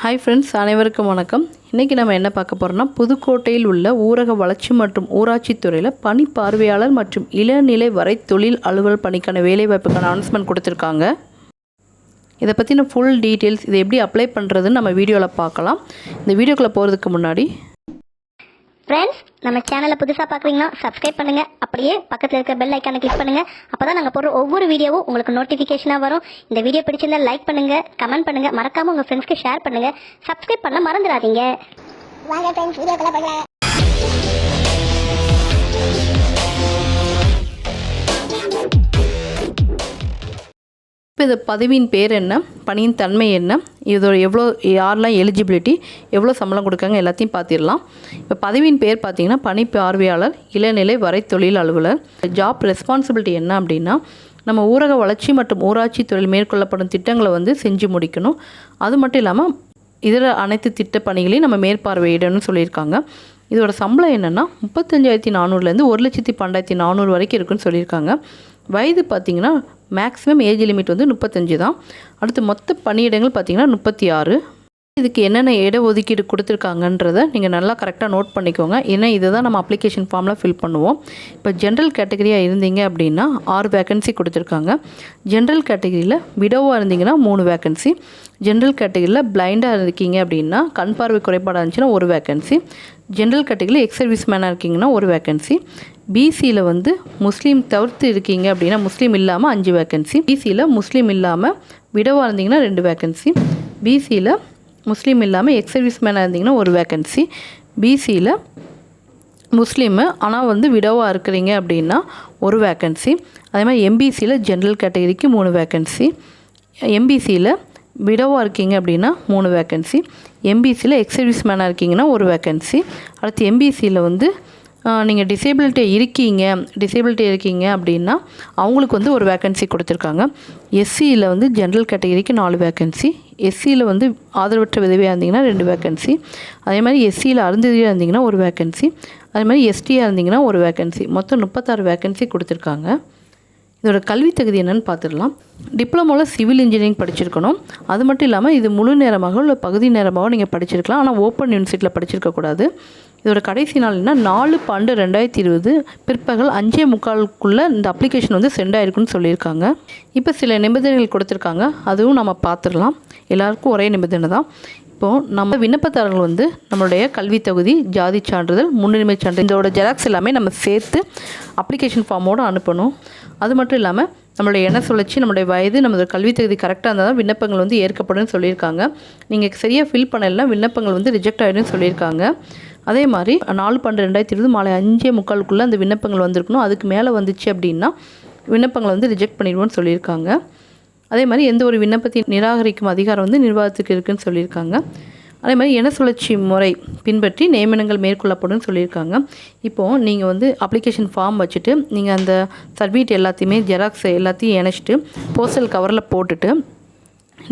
Hi friends அனைவருக்கும் வணக்கம். இன்றைக்கி நம்ம என்ன பார்க்க போகிறோம்னா புதுக்கோட்டையில் உள்ள ஊரக வளர்ச்சி மற்றும் ஊராட்சித்துறையில் பணி பார்வையாளர் மற்றும் இளநிலை வரை தொழில் அலுவல் பணிக்கான வேலைவாய்ப்புக்கான அனௌன்ஸ்மெண்ட் கொடுத்துருக்காங்க. இதை பற்றின ஃபுல் டீட்டெயில்ஸ் இதை எப்படி அப்ளை பண்ணுறதுன்னு நம்ம வீடியோவில் பார்க்கலாம். இந்த வீடியோக்குள்ளே போகிறதுக்கு முன்னாடி ஃப்ரெண்ட்ஸ் நம்ம சேனலை புதுசாக பார்க்குறீங்கன்னா சப்ஸ்கிரைப் பண்ணுங்க. அப்படியே பக்கத்தில் இருக்க பெல் ஐக்கானை கிளிக் பண்ணுங்க. அப்பதான் நாங்கள் போடுற ஒவ்வொரு வீடியோவும் உங்களுக்கு நோட்டிஃபிகேஷனாக வரும். இந்த வீடியோ பிடிச்சிருந்தா லைக் பண்ணுங்க கமெண்ட் பண்ணுங்க. மறக்காம உங்கள் ஃப்ரெண்ட்ஸ்க்கு ஷேர் பண்ணுங்க. சப்ஸ்கிரைப் பண்ண மறந்துடாதீங்க. வாங்க ஃப்ரெண்ட்ஸ் வீடியோக்குள்ள போகலாம் இப்போ இந்த பதவியின் பேர் என்ன? பணியின் தன்மை என்ன? இதோட எவ்வளோ யாரெல்லாம் எலிஜிபிலிட்டி எவ்வளோ சம்பளம் கொடுக்காங்க எல்லாத்தையும் பார்த்திடலாம். இப்போ பதவியின் பேர் பார்த்தீங்கன்னா பணி பார்வையாளர் இளநிலை வரை தொழில் அலுவலர். ஜாப் ரெஸ்பான்சிபிலிட்டி என்ன அப்படின்னா நம்ம ஊரக வளர்ச்சி மற்றும் ஊராட்சி தொழில் மேற்கொள்ளப்படும் திட்டங்களை வந்து செஞ்சு முடிக்கணும். அது மட்டும் இல்லாமல் இதர அனைத்து திட்ட பணிகளையும் நம்ம மேற்பார்வையிடணும்னு சொல்லியிருக்காங்க. இதோட சம்பளம் என்னென்னா முப்பத்தஞ்சாயிரத்தி நானூறுலேருந்து ஒரு லட்சத்தி பன்னெண்டாயிரத்தி நானூறு வரைக்கும் இருக்குன்னு சொல்லியிருக்காங்க. வயது பார்த்திங்கன்னா மேக்ஸிமம் ஏஜ் லிமிட் வந்து முப்பத்தஞ்சு தான். அடுத்து மொத்த பணியிடங்கள் பார்த்திங்கன்னா முப்பத்தி ஆறு. இதுக்கு என்னென்ன இட ஒதுக்கீடு கொடுத்துருக்காங்கன்றத நீங்கள் நல்லா கரெக்டாக நோட் பண்ணிக்கோங்க. ஏன்னா இதை தான் நம்ம அப்ளிகேஷன் ஃபார்மில் ஃபில் பண்ணுவோம். இப்போ ஜென்ரல் கேட்டகரியாக இருந்தீங்க அப்படின்னா ஆறு வேக்கன்சி கொடுத்துருக்காங்க. ஜென்ரல் கேட்டகரியில் விடோவாக இருந்தீங்கன்னா மூணு வேக்கன்சி ஜென்ரல் கேட்டகரியில் பிளைண்டாக இருக்கீங்க அப்படின்னா கண் பார்வை குறைபாடாக இருந்துச்சுன்னா ஒரு வேக்கன்சி ஜென்ரல் கேட்டகரியில் எக்ஸ் சர்வீஸ் மேனாக இருக்கீங்கன்னா ஒரு வேக்கன்சி பிசியில் வந்து முஸ்லீம் தவிர்த்து இருக்கீங்க அப்படின்னா முஸ்லீம் இல்லாமல் அஞ்சு வேக்கன்சி பிசியில் முஸ்லீம் இல்லாமல் விடவாக இருந்தீங்கன்னா ரெண்டு வேக்கன்சி பிசியில் முஸ்லீம் இல்லாமல் எக்ஸ் சர்வீஸ் மேனாக இருந்தீங்கன்னா ஒரு வேக்கன்சி பிசியில் முஸ்லீமு ஆனால் வந்து விடவாக இருக்கிறீங்க அப்படின்னா ஒரு வேக்கன்சி அதே மாதிரி எம்பிசியில் ஜென்ரல் கேட்டகரிக்கு மூணு வேக்கன்சி எம்பிசியில் விடவாக இருக்கீங்க அப்படின்னா மூணு வேக்கன்சி எம்பிசியில் எக்ஸ் சர்வீஸ் மேனாக இருக்கீங்கன்னா ஒரு வேக்கன்சி அடுத்து எம்பிசியில் வந்து நீங்கள் டிசேபிலிட்டி இருக்கீங்க டிசேபிலிட்டி இருக்கீங்க அப்படின்னா அவங்களுக்கு வந்து ஒரு வேக்கன்சி கொடுத்துருக்காங்க. எஸ்சியில் வந்து ஜென்ரல் கேட்டகரிக்கு நாலு வேக்கன்சி எஸ்சியில் வந்து ஆதரவற்ற விதவியாக இருந்தீங்கன்னா ரெண்டு வேக்கன்சி அதே மாதிரி எஸ்சியில் அருந்ததியாக இருந்தீங்கன்னா ஒரு வேக்கன்சி அதே மாதிரி எஸ்டியாக இருந்தீங்கன்னா ஒரு வேக்கன்சி மொத்தம் முப்பத்தாறு வேக்கன்சி கொடுத்துருக்காங்க. இதோட கல்வி தகுதி என்னென்னு பார்த்துடலாம். டிப்ளமோவில் சிவில் இன்ஜினியரிங் படிச்சிருக்கணும். அது மட்டும் இல்லாமல் இது முழு நேரமாக இல்லை பகுதி நேரமாக நீங்கள் படிச்சிருக்கலாம். ஆனால் ஓப்பன் யூனிவர்சிட்டியில் படிச்சிருக்கக்கூடாது. இதோட கடைசி நாள் என்ன நாலு பன்னெண்டு ரெண்டாயிரத்தி இருபது பிற்பகல் அஞ்சே முக்காலுக்குள்ளே இந்த அப்ளிகேஷன் வந்து சென்ட் ஆயிருக்குன்னு சொல்லியிருக்காங்க. இப்போ சில நிபந்தனைகள் கொடுத்துருக்காங்க. அதுவும் நம்ம பார்த்துடலாம். எல்லாருக்கும் ஒரே நிபந்தனை தான். இப்போது நம்ம விண்ணப்பதாரர்கள் வந்து நம்மளுடைய கல்வி தகுதி ஜாதி சான்றிதழ் முன்னுரிமை சான்றிதழ் இதோட ஜெராக்ஸ் எல்லாமே நம்ம சேர்த்து அப்ளிகேஷன் ஃபார்மோடு அனுப்பணும். அது மட்டும் இல்லாமல் நம்மளுடைய எண்ண சுழற்சி நம்மளுடைய வயது நம்மளோட கல்வி தகுதி கரெக்டாக இருந்தால் தான் விண்ணப்பங்கள் வந்து ஏற்கப்படும் சொல்லியிருக்காங்க. நீங்கள் சரியாக ஃபில் பண்ணலாம் விண்ணப்பங்கள் வந்து ரிஜெக்ட் ஆகிடும் சொல்லியிருக்காங்க. அதே மாதிரி நாலு பன்னெண்டு ரெண்டாயிரத்தி இருபது மாலை அஞ்சே முக்காலுக்குள்ளே அந்த விண்ணப்பங்கள் வந்திருக்கணும். அதுக்கு மேலே வந்துச்சு அப்படின்னா விண்ணப்பங்களை வந்து ரிஜெக்ட் பண்ணிடுவோம்னு சொல்லியிருக்காங்க. அதே மாதிரி எந்த ஒரு விண்ணப்பத்தையும் நிராகரிக்கும் அதிகாரம் வந்து நிர்வாகத்துக்கு இருக்குன்னு சொல்லியிருக்காங்க. அதே மாதிரி இன சுழற்சி முறை பின்பற்றி நியமனங்கள் மேற்கொள்ளப்படும் சொல்லியிருக்காங்க. இப்போது நீங்கள் வந்து அப்ளிகேஷன் ஃபார்ம் வச்சுட்டு நீங்கள் அந்த சர்வீட் எல்லாத்தையுமே ஜெராக்ஸ் எல்லாத்தையும் இணைச்சிட்டு போஸ்டல் கவரில் போட்டுட்டு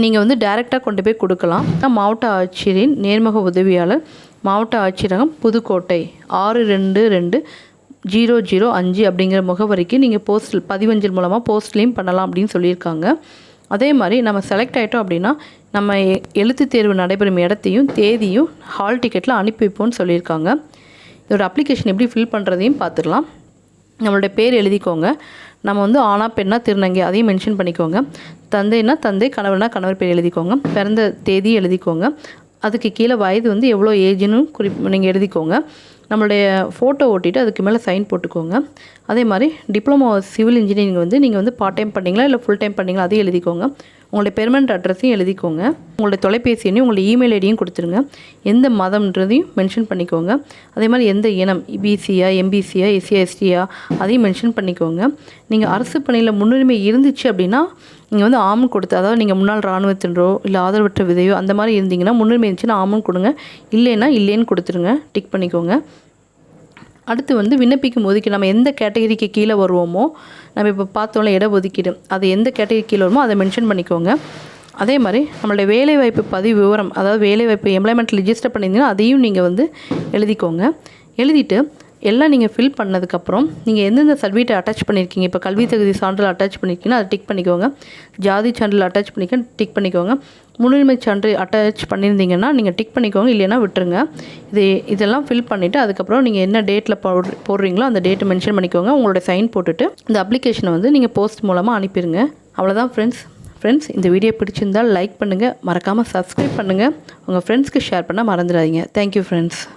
நீங்கள் வந்து டைரெக்டாக கொண்டு போய் கொடுக்கலாம். மாவட்ட ஆட்சியரின் நேர்முக உதவியாளர் மாவட்ட ஆட்சியரகம் புதுக்கோட்டை. ஆறு ரெண்டு ரெண்டு ஜீரோ ஜீரோ அஞ்சு அப்படிங்கிற முகவரிக்கு நீங்கள் போஸ்டல் பதிவஞ்சல் மூலமாக போஸ்ட்லேயும் பண்ணலாம் அப்படின்னு சொல்லியிருக்காங்க. அதே மாதிரி நம்ம செலக்ட் ஆகிட்டோம் அப்படின்னா நம்ம எழுத்து எழுத்துத் தேர்வு நடைபெறும் இடத்தையும் தேதியும் ஹால் டிக்கெட்டில் அனுப்பி வைப்போம்னு சொல்லியிருக்காங்க. இதோட அப்ளிகேஷன் எப்படி ஃபில் பண்ணுறதையும் பார்த்துடலாம். நம்மளுடைய பேர் எழுதிக்கோங்க. நம்ம வந்து ஆனா பெண்ணா திருநங்கை அதையும் மென்ஷன் பண்ணிக்கோங்க. தந்தைனா தந்தை கணவர்னா கணவர் பேர் எழுதிக்கோங்க. பிறந்த தேதி எழுதிக்கோங்க. அதுக்கு கீழே வயது வந்து எவ்வளோ ஏஜ்னு குறிப் நீங்கள் எழுதிக்கோங்க. நம்மளுடைய ஃபோட்டோ ஓட்டிட்டு அதுக்கு மேலே சைன் போட்டுக்கோங்க. அதே மாதிரி டிப்ளமோ சிவில் இன்ஜினியரிங் வந்து நீங்கள் வந்து பார்ட் டைம் பண்ணீங்களா? இல்லை ஃபுல் டைம் பண்ணீங்களா? அதையும் எழுதிக்கோங்க. உங்களுடைய பெர்மனண்ட் அட்ரஸையும் எழுதிக்கோங்க. உங்களுடைய தொலைபேசி எண்ணையும் உங்களுடைய இமெயில் ஐடியும் கொடுத்துருங்க. எந்த மதம்ன்றதையும் மென்ஷன் பண்ணிக்கோங்க. அதே மாதிரி எந்த இனம் பிசியா எம்பிசியா எஸ்சியா எஸ்டியா அதையும் மென்ஷன் பண்ணிக்கோங்க. நீங்கள் அரசு பணியில் முன்னுரிமை இருந்துச்சு அப்படின்னா நீங்கள் வந்து ஆமன் கொடுத்து அதாவது நீங்கள் முன்னாள் இராணுவத்தினரோ இல்லை ஆதரவற்ற விதையோ அந்த மாதிரி இருந்தீங்கன்னா முன்னுரிமை இருந்துச்சுன்னா ஆமன் கொடுங்க. இல்லைன்னா இல்லைன்னு கொடுத்துருங்க. டிக் பண்ணிக்கோங்க. அடுத்து வந்து விண்ணப்பிக்கும் ஒதுக்கீடு நம்ம எந்த கேட்டகரிக்கு கீழே வருவோமோ நம்ம இப்போ பார்த்தோம்ல இட ஒதுக்கீடு அது எந்த கேட்டகரி கீழே வருமோ அதை மென்ஷன் பண்ணிக்கோங்க. அதே மாதிரி நம்மளுடைய வேலைவாய்ப்பு பதிவு விவரம் அதாவது வேலைவாய்ப்பு எம்ப்ளாய்மெண்ட் ரிஜிஸ்டர் பண்ணியிருந்தீங்கன்னா அதையும் நீங்கள் வந்து எழுதிக்கோங்க. எழுதிட்டு எல்லாம் நீங்கள் ஃபில் பண்ணதுக்கப்புறம் நீங்கள் எந்தெந்த சர்டிஃபிகேட் அட்டாச் பண்ணியிருக்கீங்க இப்போ கல்வி தகுதி சான்றிதழ் அட்டாச் பண்ணியிருக்கீங்கன்னா அதை டிக் பண்ணிக்கோங்க. ஜாதி சான்றிதழ் அட்டாச் பண்ணிக்க டிக் பண்ணிக்கோங்க. முன்னுரிமை சான்று அட்டாச் பண்ணியிருந்தீங்கன்னா நீங்கள் டிக் பண்ணிக்கோங்க இல்லைன்னா விட்டுருங்க. இது இதெல்லாம் ஃபில் பண்ணிவிட்டு அதுக்கப்புறம் நீங்கள் என்ன டேட்டில் போடு போடுறீங்களோ அந்த டேட்டை மென்ஷன் பண்ணிக்கோங்க. உங்களோட சைன் போட்டுட்டு இந்த அப்ளிகேஷனை வந்து நீங்கள் போஸ்ட் மூலமாக அனுப்பிடுங்க அவ்வளோதான் ஃப்ரெண்ட்ஸ் ஃப்ரெண்ட்ஸ் இந்த வீடியோ பிடிச்சிருந்தால் லைக் பண்ணுங்கள் மறக்காமல் சப்ஸ்கிரைப் பண்ணுங்கள் உங்கள் ஃப்ரெண்ட்ஸ்க்கு ஷேர் பண்ண மறந்துடாதீங்க. Thank you friends